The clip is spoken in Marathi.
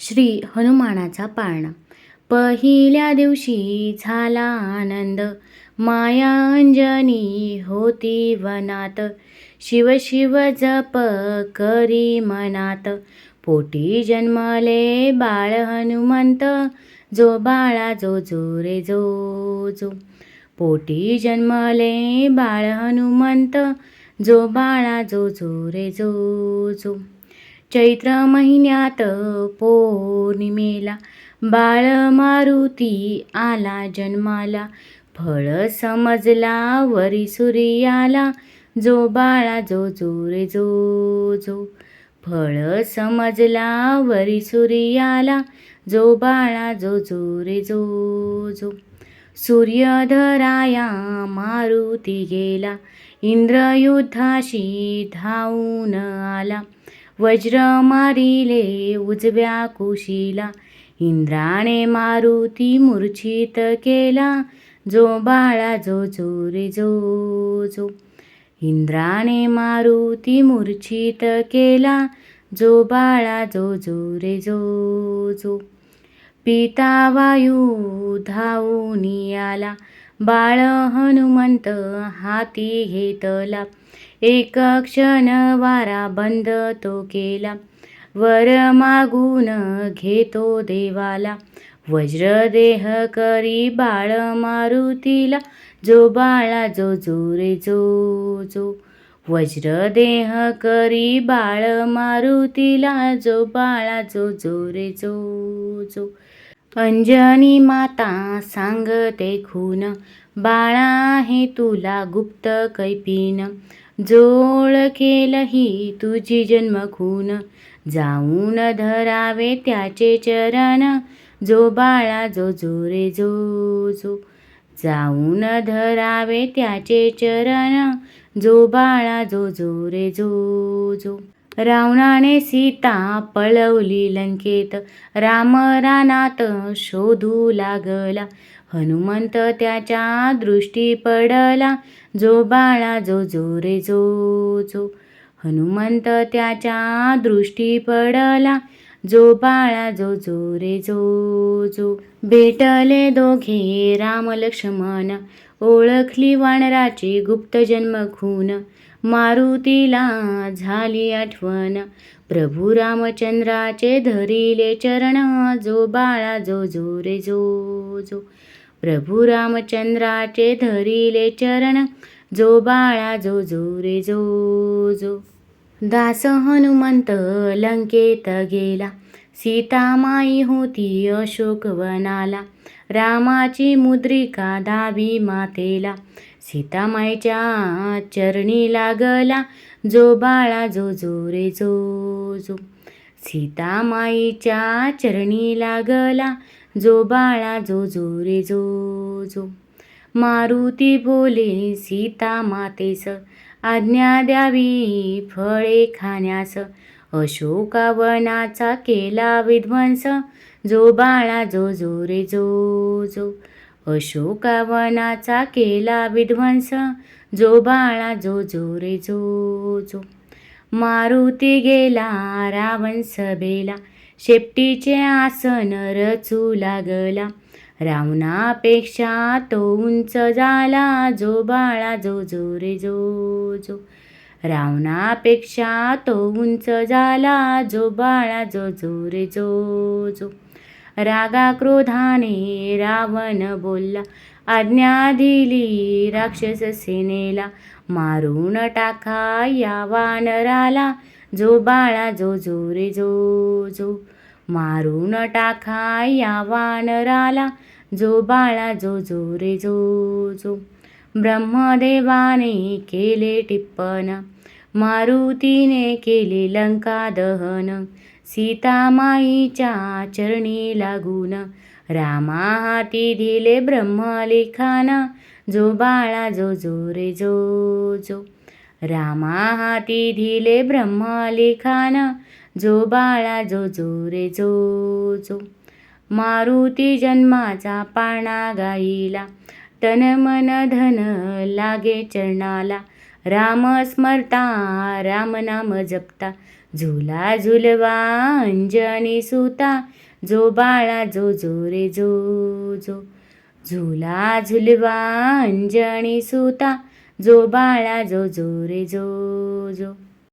श्री हनुमानाचा पाळणा. पहिल्या दिवशी झाला आनंद. माया अंजनी होती वनात. शिव शिव जप करी मनात. पोटी जन्मले बाळ हनुमंत. जो बाळा जो जो रे जो जो. पोटी जन्मले बाळ हनुमंत. जो बाळा जो जो रे जो जो. चैत्र महिन्यात पौर्णिमेला बाळ मारुती आला जन्माला. फळ समजला वरी सूर्याला जो बाळा जो जो रे जो जो. फळ समजला वरी सूर्याला जो बाळा जो जो रे जो जो. सूर्यधराया मारुती गेला इंद्रयुद्धाशी धावून आला. वज्र मारिले उजव्या कुशीला इंद्राने मारुती मूर्छित केला जो बाळा जो जो रे जो जो. इंद्राने मारुती मूर्छित केला जो बाळा जो जो रे जो जो. पिता वायू धावून आला बाळ हनुमंत हाती घेतला एक क्षण वारा बंद तो केला. वर मागून घेतो देवाला. वज्रदेह करी बाळ मारुतीला जो बाळा जो जो रे जो जो. वज्रदेह करी बाळ मारुतीला जो बाळा जो जो रे जो जो. अंजनी माता सांगते खून. बाळा हे तुला गुप्त कैपीन जोळ ही तुझी जन्मखून. जाऊन धरावे त्याचे चरण. जो बाळा जो जो रे जो जो. जाऊन धरावे त्याचे चरण. जो बाळा जो जो रे जो जो. रावणाने सीता पळवली लंकेत. राम रानात शोधू लागला. हनुमंत त्याच्या दृष्टी पडला. जो बाळा जो जो रे जो जो. हनुमंत त्याच्या दृष्टी पडला. जो बाळा जो जो रे जो जो. भेटले दोघे राम लक्ष्मण ओळखली वानराची गुप्त जन्म खून मारुतीला झाली आठवण प्रभू रामचंद्राचे धरिले चरण. जो बाळा जो जो रे जो जो. प्रभू रामचंद्राचे धरिले चरण. जो बाळा जो जो रे जो जो. दास हनुमंत लंकेत गेला सीतामाई होती अशोकवनाला रामाची मुद्रिका दावी मातेला सीतामाईच्या चरणी लागला जो बाळा जो जो रे जो जो सीतामाईच्या चरणी लागला जो बाळा जो जो रे जो जो मारुती बोले सीता मातेस आज्ञा द्यावी फळे खाण्यास. अशोकावनाचा केला विध्वंस जो बाळा जो जो रे जो जो. अशोकावनाचा केला विध्वंस जो बाळा जो जो रे जो जो. मारुती गेला रावण सभेला शेपटीचे आसन रचू लागला. रावणापेक्षा तो उंच झाला जो बाळा जो जो रे जो जो. रावणापेक्षा तो उंच झाला जो बाळा जो जो रे जो जो. रागा क्रोधाने रावण बोलला आज्ञा दिली राक्षस सेनेला मारून टाका या वानराला जो बाळा जो जो रे जो जो. मारून टाका या वानराला जो बाळा जो जो रे जो जो. ब्रह्मदेवाने केले टिप्पण मारुतीने केले लंका दहन सीतामाईच्या चरणी लागून रामा हाती दिले ब्रह्मलेखान जो बाळा जो जो रे जो जो. रामा हाती दिले ब्रह्मलेखान जो बाळा जो जो रे जो जो. मारुती जन्माचा पाळणा गाईला तन मन धन लागे चरणाला. राम स्मरता राम नाम जपता. झुला झुलवा अंजनी सुता. जो बाळा जो जो रे जो जो. झुला झुलवा अंजनी सुता. जो बाळा जो जो रे जो जो.